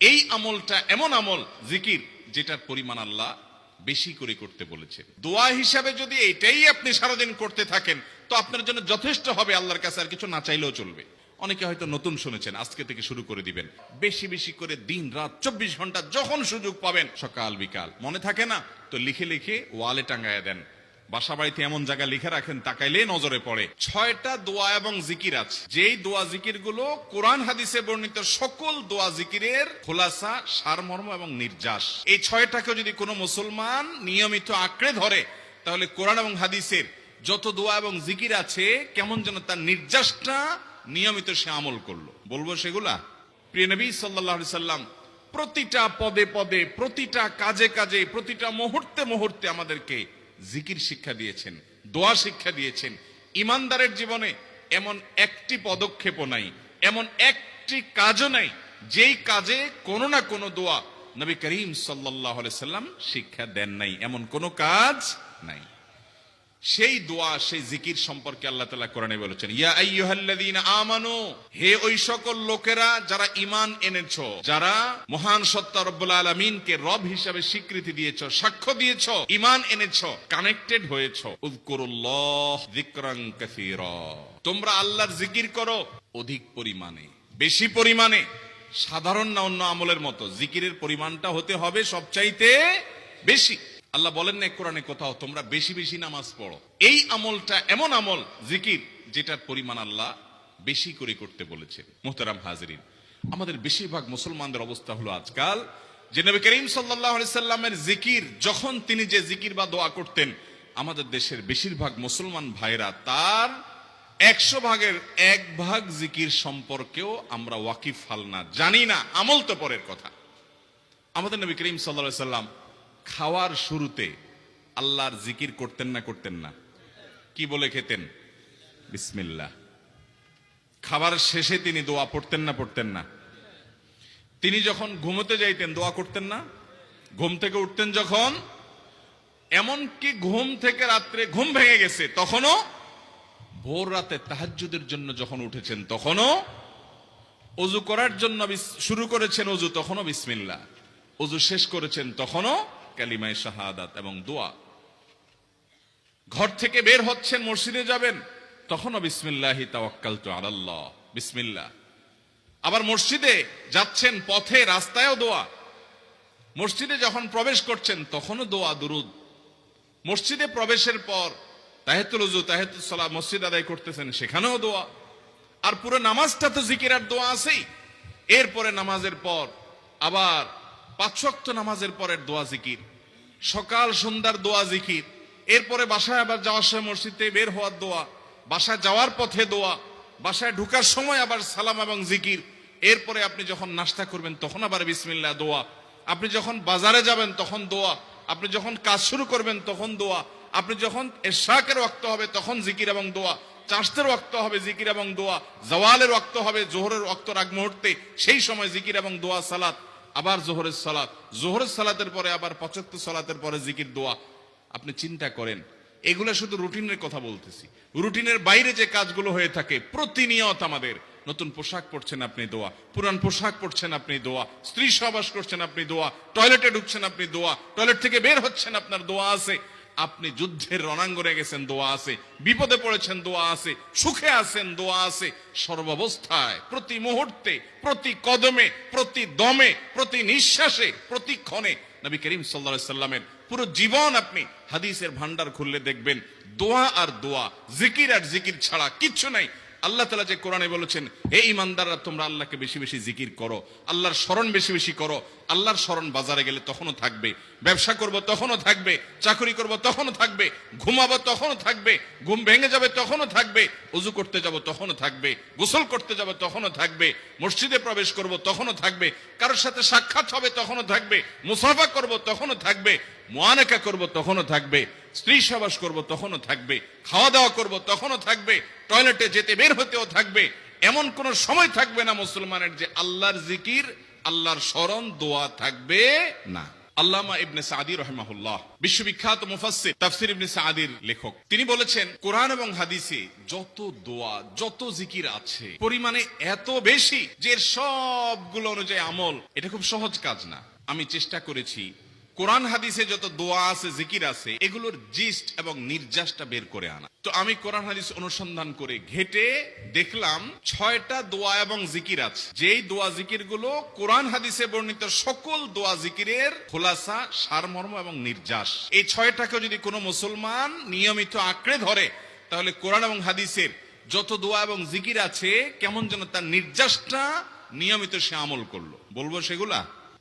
এই আমলটা এমন আমল, জিকির, যেটার পরিমাণ আল্লাহ বেশি করে করতে বলেছেন দোয়া হিসাবে যদি এটাই আপনি সারাদিন করতে থাকেন, তো আপনার জন্য যথেষ্ট হবে, আল্লাহর কাছে আর কিছু না চাইলেও চলবে। অনেকে হয়তো নতুন শুনেছেন, আজকে থেকে শুরু করে দিবেন। বেশি বেশি করে দিন, রাত, চব্বিশ ঘণ্টা যখন সুযোগ পাবেন, সকাল, বিকাল। মনে থাকে না? তো লিখে লিখে ওয়ালে টাঙ্গায় দেন। বাসা বাড়িতে এমন জায়গা লিখে রাখেন তাকাইলে নজরে পড়ে। ছয়টা দোয়া এবং জিকির আছে। যেই দোয়া জিকিরগুলো কোরআন হাদিসে বর্ণিত, সকল দোয়া জিকিরের খোলাসা, সারমর্ম এবং নির্যাস। এই ছয়টাকে যদি কোনো মুসলমান নিয়মিত আঁকড়ে ধরে, তাহলে কোরআন এবং হাদিসের যত দোয়া এবং জিকির আছে, কেমন যেন তার নির্যাসটা নিয়মিত সে আমল করল। বলব সেগুলা? প্রিয় নবী সাল্লাহ সাল্লাম, প্রতিটা পদে পদে, প্রতিটা কাজে কাজে, প্রতিটা মুহূর্তে মুহূর্তে আমাদেরকে জিকির শিক্ষা দিয়েছেন, দোয়া শিক্ষা দিয়েছেন। ইমানদারের জীবনে এমন একটি পদক্ষেপও নাই, এমন একটি কাজও নাই, যেই কাজে কোনো না কোনো দোয়া নবী করিম সাল্লাহ সাল্লাম শিক্ষা দেন নাই, এমন কোনো কাজ নাই। সেই দোয়া, সেই জিকির সম্পর্কে আল্লাহ তালা কোরআনে বলেছেন, ইয়া আমানু, হে ওই সকল লোকেরা যারা ঈমান এনেছো, যারা মহান সত্তা রব্বুল আলামিনকে রব হিসাবে স্বীকৃতি দিয়েছ, সাক্ষ্য দিয়েছ, ঈমান এনেছো কানেক্টেড হয়েছো, উযকুরুল্লাহ যিকরান কাসীরা। তোমরা আল্লাহর জিকির করো অধিক পরিমাণে, বেশি পরিমাণে, সাধারণ না অন্য আমলের মতো, জিকিরের পরিমাণটা হতে হবে সবচাইতে বেশি। আল্লাহ বলেন না কোরআনে কোথাও তোমরা বেশি বেশি নামাজ পড়ো। এই আমলটা এমন আমল, জিকির, যেটার পরিমাণ আল্লাহ বেশি করে করতে বলেছেন। মোহতারাম হাজরিন, আমাদের বেশিরভাগ মুসলমানদের অবস্থা হলো আজকাল যে নবী করিম সাল্লামের জিকির, যখন তিনি যে জিকির বা দোয়া করতেন, আমাদের দেশের বেশিরভাগ মুসলমান ভাইরা তার একশো ভাগের এক ভাগ জিকির সম্পর্কেও আমরা ওয়াকিফ হাল না, জানি না, আমল তো পরের কথা। আমাদের নবী করিম সাল্লা সাল্লাম খাওয়ার শুরুতে আল্লাহর জিকির করতেন না করতেন না। কি বলে খেতেন? বিসমিল্লাহ। খাবার শেষে তিনি দোয়া পড়তেন না পড়তেন না। তিনি যখন ঘুমোতে যাইতেন, দোয়া করতেন না? ঘুম থেকে উঠতেন যখন, এমনকি ঘুম থেকে রাত্রে ঘুম ভেঙে গেছে, তখনও ভোর রাতে তাহাজ্জুদের জন্য যখন উঠেছেন, তখনও অজু করার জন্য শুরু করেছেন অজু, তখনও বিসমিল্লাহ। অজু শেষ করেছেন, তখনও কালিমায় শাহাদাত এবং দোয়া। ঘর থেকে বের হচ্ছেন, মসজিদে যাবেন, তখনও বিসমিল্লাহি তাওয়াক্কালতু আলাল্লাহ, বিসমিল্লাহ। আবার মসজিদে যাচ্ছেন, পথে, রাস্তায়ও দোয়া। মসজিদে যখন প্রবেশ করছেন, তখনও দোয়া, দুরুদ। মসজিদে প্রবেশের পর তাহেতুল উজু, তাহেতুল সালাহ মসজিদ আদায় করতেছেন, সেখানেও দোয়া। আর পুরো নামাজটা তো জিকির আর দোয়া আছেই। এরপরে নামাজের পর আবার পাঁচশক্ত নামাজের পরের দোয়া জিকির, সকাল সন্ধ্যার দোয়া জিকির, এরপরে বাসায় আবার যাওয়ার সময় মসজিদ বের হওয়ার দোয়া, বাসায় যাওয়ার পথে দোয়া, বাসায় ঢুকার সময় আবার সালাম এবং জিকির, এরপরে আপনি যখন নাস্তা করবেন তখন আবার বিসমিল্লাহ দোয়া, আপনি যখন বাজারে যাবেন তখন দোয়া, আপনি যখন কাজ শুরু করবেন তখন দোয়া, আপনি যখন এশাকের রক্ত হবে তখন জিকির এবং দোয়া, চাষতের রক্ত হবে জিকির এবং দোয়া, জওয়ালের রক্ত হবে, জোহরের রক্ত আগ মুহূর্তে, সেই সময় জিকির এবং দোয়া সালাত আবার জোহরের সালাত। জোহরের সালাতের পরে আবার পঁচাত্তর সালাতের পরে জিকির, দোয়া। আপনি চিন্তা করেন, এগুলো শুধু রুটিনের কথা বলতেছি। রুটিনের বাইরে যে কাজগুলো হয়ে থাকে, প্রতিনিয়ত আমাদের। নতুন পোশাক পরছেন আপনি, দোয়া। পুরান পোশাক পরছেন আপনি, দোয়া। স্ত্রী সহবাস করছেন আপনি, দোয়া। টয়লেটে ঢুকছেন আপনি, দোয়া। টয়লেট থেকে বের হচ্ছেন, আপনার দোয়া আছে। আপনি যুদ্ধের রণাঙ্গনে গেছেন, দোয়া আছে। বিপদে পড়েছেন, দোয়া আছে। সুখে আছেন, দোয়া আছে। সর্বাবস্থায়, প্রতি মুহূর্তে, প্রতি কদমে, প্রতি দমে, প্রতি নিঃশ্বাসে, প্রতি ক্ষণে নবী করিম সাল্লা সাল্লামের পুরো জীবন আপনি হাদিসের ভান্ডার খুললে দেখবেন, দোয়া আর দোয়া, জিকির আর জিকির ছাড়া কিচ্ছু নাই। আল্লাহ তালা যে কোরআনে বলেছেন, হে ইমানদাররা তোমরা আল্লাহকে বেশি বেশি জিকির করো, আল্লাহর স্মরণ বেশি বেশি করো আল্লাহর স্মরণ বাজারে গেলে তখনও থাকবে ব্যবসা করব তখনও থাকবে চাকরি করব তখনও থাকবে ঘুমাবো তখনও থাকবে ঘুম ভেঙে যাবে তখনও থাকবে উজু করতে যাব তখনও থাকবে গোসল করতে যাব তখনও থাকবে মসজিদে প্রবেশ করব তখনও থাকবে কারোর সাথে সাক্ষাৎ হবে তখনও থাকবে মুসাফা করব তখনও থাকবে মোয়ানেকা করব তখনও থাকবে স্ত্রী সবাস করব তখনও থাকবে খাওয়া দাওয়া করব তখনও থাকবে টয়লেটে যেতে বের হতেও থাকবে এমন কোন সময় থাকবে না মুসলমানের যে আল্লাহর জিকির আল্লাহর স্মরণ, দোয়া থাকবে না। আল্লামা ইবনে রহমাহুল্লাহ, বিশ্ববিখ্যাত তাফসির ইবনে সাদির লেখক। তিনি বলেছেন, কোরআন এবং হাদিসে যত দোয়া, যত জিকির আছে, পরিমাণে এত বেশি যে সবগুলো অনুযায়ী আমল, এটা খুব সহজ কাজ না। আমি চেষ্টা করেছি কোরআন হাদিসে যত দোয়া আছে, জিকির আছে, এগুলোর জিস্ট এবং নির্যাসটা বের করে আনা। তো আমি কোরআন হাদিস অনুসন্ধান করে ঘেটে দেখলাম ছয়টা দোয়া এবং জিকির আছে। যেই দোয়া জিকিরগুলো কোরআন হাদিসে বর্ণিত সকল দোয়া জিকিরের খোলাসা, সারমর্ম এবং নির্যাস। এই ছয়টাকে যদি কোনো মুসলমান নিয়মিত আঁকড়ে ধরে, তাহলে কোরআন এবং হাদিসের যত দোয়া এবং জিকির আছে, কেমন যেন তার নির্যাসটা নিয়মিত সে আমল করল। বলব সেগুলা?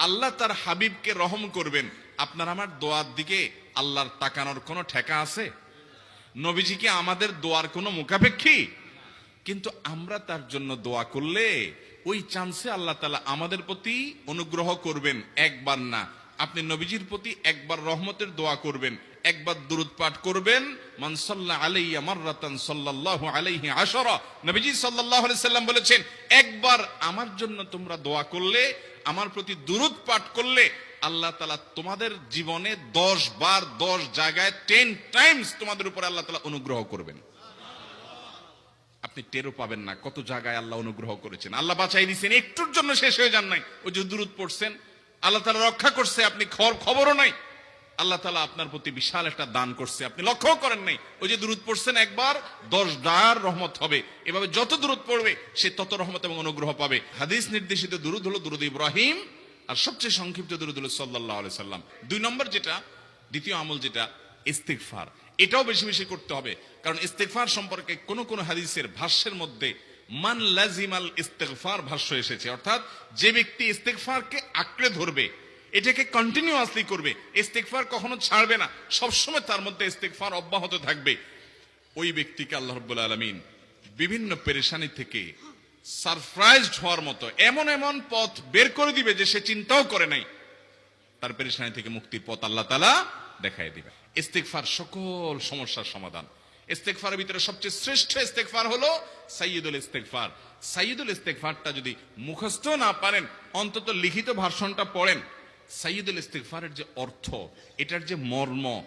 আল্লাহ তার হাবিবকে রহম করবেন। আপনার আমার দোয়ার দিকে আল্লাহর তাকানোর কোনো ঠেকা আছে? নবীজি কি আমাদের দোয়ার কোনো মুখাপেক্ষী? কিন্তু আমরা তার জন্য দোয়া করলে ওই চান্সে আল্লাহ তালা আমাদের প্রতি অনুগ্রহ করবেন, একবার না। আপনি নবীজির প্রতি একবার রহমতের দোয়া করবেন। একবার দুরুদ পাঠ করবেন, মান সাল্লা আলাইয়া মাররাতান সাল্লাল্লাহু আলাইহি আশরা। নবীজি সাল্লাল্লাহু আলাইহি সাল্লাম বলেছেন, একবার আমার জন্য তোমরা দোয়া করলে, আমার প্রতি দুরুদ পাঠ করলে, আল্লাহ তালা তোমাদের জীবনে দশ বার দশ জায়গায় টেন টাইমস তোমাদের উপরে আল্লাহ তালা অনুগ্রহ করবেন। আপনি টেরও পাবেন না কত জায়গায় আল্লাহ অনুগ্রহ করেছেন। আল্লাহ বাঁচাই দিয়েছেন একটুর জন্য শেষ হয়ে যান নাই। ওই যে দূরত পড়ছেন, আল্লাহ তালা রক্ষা করছে, আপনি খবর খবরও নাই। আল্লাহ তালা আপনার প্রতি বিশাল একটা দান করছে। আপনি লক্ষ্য করেন নাই, ওই যে দূরত পড়ছেন একবার, দশ ডার রহমত হবে। এভাবে যত দূরত পড়বে, সে তত রহমত এবং অনুগ্রহ পাবে। হাদিস নির্দেশিত দুরুদ হলো দুরুদ ইব্রাহিম, আর সবচেয়ে সংক্ষিপ্ত দুরুদ হলো সাল্লাহ সাল্লাম। দুই নম্বর যেটা, দ্বিতীয় আমল যেটা ইস্তিকফার এটাও বেশি বেশি করতে হবে, কারণ ইস্তেকফার সম্পর্কে কোন কোন হাদিসের ভাষ্যের মধ্যে মান লাজিমাল ইস্তেকফার ভাষ্য এসেছে। অর্থাৎ যে ব্যক্তি ইস্তেকফারকে আঁকড়ে ধরবে এটাকে কন্টিনিউয়াসলি করবে। ইস্তেকফার কখনো ছাড়বে না। সবসময় তার মধ্যে ইস্তেকফার অব্যাহত থাকবে। ওই ব্যক্তিকে আল্লাহ রব্বুল আলমিন বিভিন্ন পেরেশানি থেকে সারপ্রাইজড হওয়ার মতো এমন এমন পথ বের করে দিবে যে সে চিন্তাও করে নাই। তার পেরেশানি থেকে মুক্তির পথ আল্লাহ তালা দেখাই দিবে। ইস্তেকফার সকল সমস্যার সমাধান। ইস্তেকফারের ভিতরে সবচেয়ে শ্রেষ্ঠ ইস্তেকফার হলো সাইয়দুল ইস্তেকফার সাইয়দুল ইস্তেকফারটা যদি মুখস্থ না পারেন, অন্তত লিখিত ভাষণটা পড়েন। সাইয়দুল ইস্তেকফারের যে অর্থ, এটার যে মর্ম,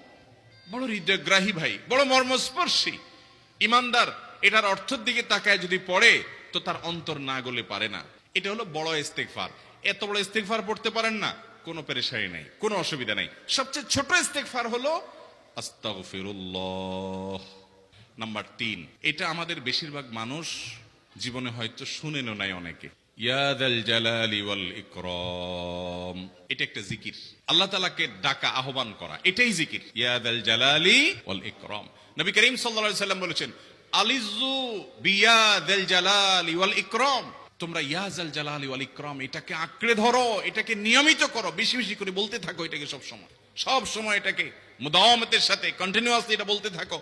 বড় হৃদয়গ্রাহী ভাই, বড় মর্মস্পর্শী। ইমানদার, এটার অর্থের দিকে তাকায় যদি পড়ে, তো তার অন্তর না গলে পারে না। এটা হলো বড় ইস্তেকফার এত বড় ইস্তেকফার পড়তে পারেন না, কোনো পেরেশানি নাই, কোনো অসুবিধা নাই। সবচেয়ে ছোট ইস্তেকফার হলো আস্তাগফিরুল্লাহ। নাম্বার তিন, এটা আমাদের বেশিরভাগ মানুষ জীবনে হয়তো শুনেনও নাই অনেকে। জালালি ওয়াল এটা একটা জিকির। আল্লাহ ডাকা, আহ্বান করা, এটাই জিকির। বলেছেন আলিজু জালালি ওয়াল তোমরা ওয়াল এটাকে আঁকড়ে ধরো, এটাকে নিয়মিত করো, বেশি বেশি করে বলতে থাকো এটাকে সব সময় সব সময় এটাকে, মুদাওয়ামতের সাথে কন্টিনিউয়াসলি এটা বলতে থাকো।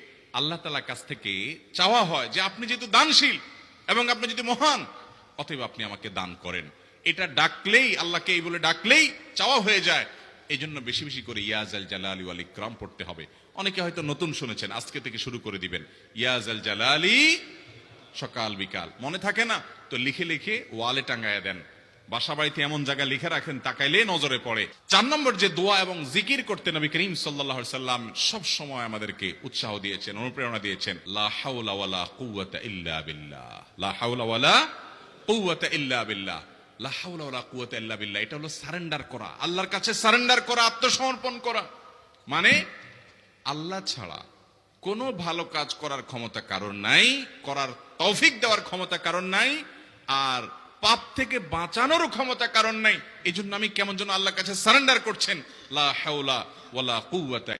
আল্লাহ তালার কাছ থেকে চাওয়া হয় যে আপনি যেহেতু দানশীল এবং আপনি যদি মহান, অতএব আপনি আমাকে দান করেন। এটা ডাকলেই, আল্লাহকে এই বলে ডাকলেই চাওয়া হয়ে যায়। এই জন্য বেশি বেশি করে ইয়াজ আল জালালি ওয়াল ইকরাম পড়তে হবে। অনেকে হয়তো নতুন শুনেছেন, আজকে থেকে শুরু করে দিবেন। ইয়াজ আল জালালি, সকাল বিকাল। মনে থাকে না? তো লিখে লিখে ওয়ালে টাঙ্গায় দেন। বাসা বাড়িতে এমন জায়গায় লিখে রাখেন, তাকাইলে নজরে পড়ে। চার নম্বর যে দোয়া এবং জিকির করতে নবী করিম সাল্লাহ সাল্লাম সব সময় আমাদেরকে উৎসাহ দিয়েছেন, অনুপ্রেরণা দিয়েছেন। বিল্লাহ। এটা হলো সারেন্ডার করা। আল্লাহর কাছে সারেন্ডার করা, আত্মসমর্পণ করা। মানে আল্লাহ ছাড়া কোনো ভালো কাজ করার ক্ষমতা কারণ নাই, করার দেওয়ার ক্ষমতা কারণ নাই, আর পাপ থেকে বাঁচানোর ক্ষমতা কারণ নাই। এই আমি কেমন যেন আল্লাহর কাছে সারেন্ডার করছেন। লা হাওলা ওয়ালা কুওয়াতা